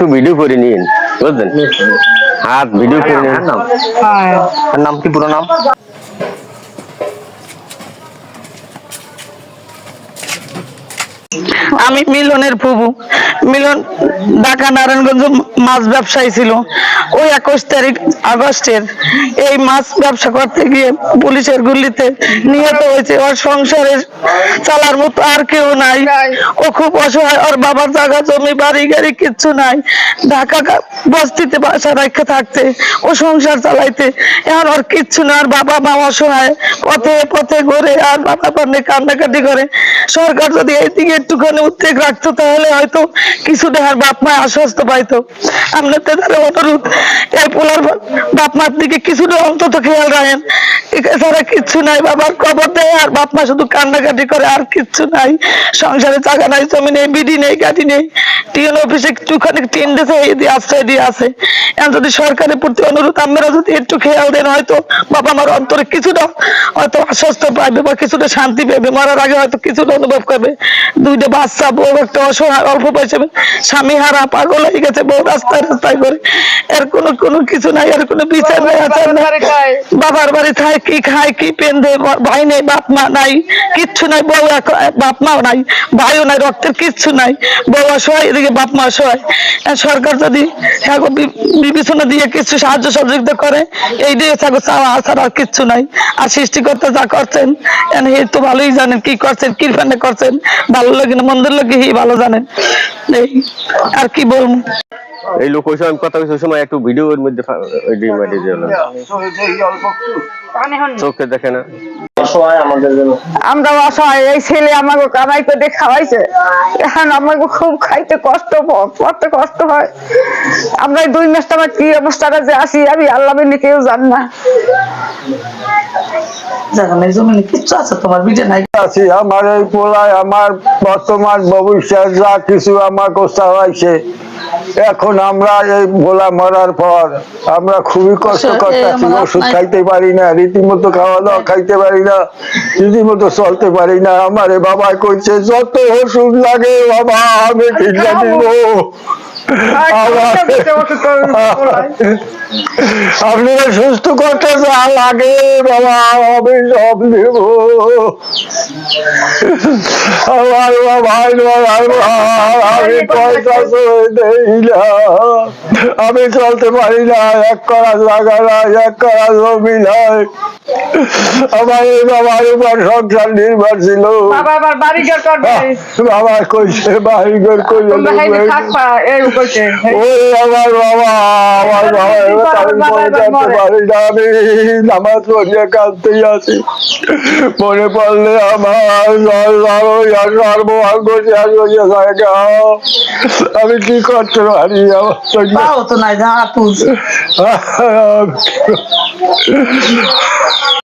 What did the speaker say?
একটু ভিডিও করে নিন বুঝলেন? হাত ভিডিও করে নিন তার নাম কি পুরো নাম? আমি মিলনের প্রভু মিলন, ঢাকা, নারায়ণগঞ্জ মাছ ব্যবসায়ী ছিল। ওই একুশ তারিখ আগস্টের এই মাছ ব্যবসা করতে গিয়ে পুলিশের গুলিতে নিহত হয়েছে। ওর সংসারে চালার মতো আর কেউ নাই। ও খুব অসহায়। ওর বাবার জায়গা, জমি, বাড়ি, গাড়ি কিচ্ছু নাই। ঢাকা বস্তিতে বাসা রেখে থাকতে, ও সংসার চালাইতে। এখন ওর কিচ্ছু না। আর বাবা মা অসহায়। পথে পথে ঘুরে আর বাবা পান্নে কান্নাকাটি করে। সরকার যদি এই দিকে একটুখানি উদ্বেগ রাখতো, তাহলে হয়তো কিছু দেহার বাপ মা আশ্বস্ত পাইতো। আপনাদের দ্বারা অনুরোধ এই পোলার বাপ মার দিকে কিছুটা অন্তত খেয়াল রাখেন। এছাড়া কিচ্ছু নাই বাবার কবর দেয় আর বাপ মা শুধু কান্নাকাটি করে আর কিচ্ছু নাই। সংসারে টাকা নাই জমি নেই বিডি নেই গাড়ি নেই। টিএন অফিসে একটুখানি টিন দিয়েছে এই দিয়ে আশ্রয় দিয়ে আছে। এখন যদি সরকারের প্রতি অনুরোধ আপনারা যদি একটু খেয়াল দেন হয়তো বাবা মার অন্তরে কিছুটা হয়তো আশ্বস্ত পাইবে বা কিছুটা শান্তি পাবে মরার আগে হয়তো কিছুটা অনুভব করবে। দুইটা বাচ্চা বউ একটা অসহায় অল্প পয়সা স্বামী হারা পাগল হয়ে গেছে বউ রাস্তায় রাস্তায় করে। এর কোনো কোনো কিছু নাই এর কোনো বিচার নাই আচার নাই। বাবার বাড়ি থাকে কি খায় কি পেন্দে ভাই নেই বাপ মা নাই কিচ্ছু নাই বউ বাপ মাও নাই ভাইও নাই রক্তের কিচ্ছু নাই বউ অসহায় এদিকে বাপ মা অসহায় আর সরকার যদি বিবেচনা দিয়ে কিছু সাহায্য সহযোগিতা করে এই দিয়ে থাকো চাওয়া ছাড়া আর কিচ্ছু নাই আর সৃষ্টিকর্তা যা করছেন এন হে তো ভালোই জানেন কি করছেন কি ফানে করছেন ভালো লাগে না মন্দির লাগে হি ভালো জানেন এই আর কি বলব এই লোক ওই সময় কথা ওই সময় একটু ভিডিওর মধ্যে চোখে দেখে না। আমরা অসহায় এই ছেলে আমাকে কামাই করে খাওয়াইছে। এখন আমাকে খুব খাইতে কষ্ট পড়তে কষ্ট হয়। আমরা এই দুই মাস আমার কি অবস্থাটা যে আসি আমি আল্লাহ নিকেও কেউ জান না। জায়গা নাই জমি কিচ্ছু আছে তোমার বিটে নাই। আছি আমার এই পোলায় আমার বর্তমান ভবিষ্যৎ যা কিছু আমার কষ্ট হয়েছে এখন আমরা এই ভোলা মরার পর আমরা খুবই কষ্ট করতেছি ওষুধ খাইতে পারি না রীতিমতো খাওয়া দাওয়া খাইতে পারি না রীতিমতো চলতে পারি না আমার এই বাবা কইছে যত ওষুধ লাগে বাবা আমি কিনে দিব। আপনারা সুস্থ করতে যা লাগে বাবা আমি সব দেব আমার ভাই আমি পয়সা দেই না। আমি চলতে পারি না এক করা জায়গা নাই এক করা জমি নাই। আমার এই বাবার উপর সংসার নির্ভর ছিল। বাবা কইছে বাড়ি ঘর করে তোমরা হাইলে থাকবা এই কইছে ওই আমার বাবা আমার বাবা মনে কাঁদতেই আছি মনে পড়লে আমার সর্বভাগ্য শেষ হইয়া থাকে। আমি কি করতে পারি? আমার তো নাই তুলছে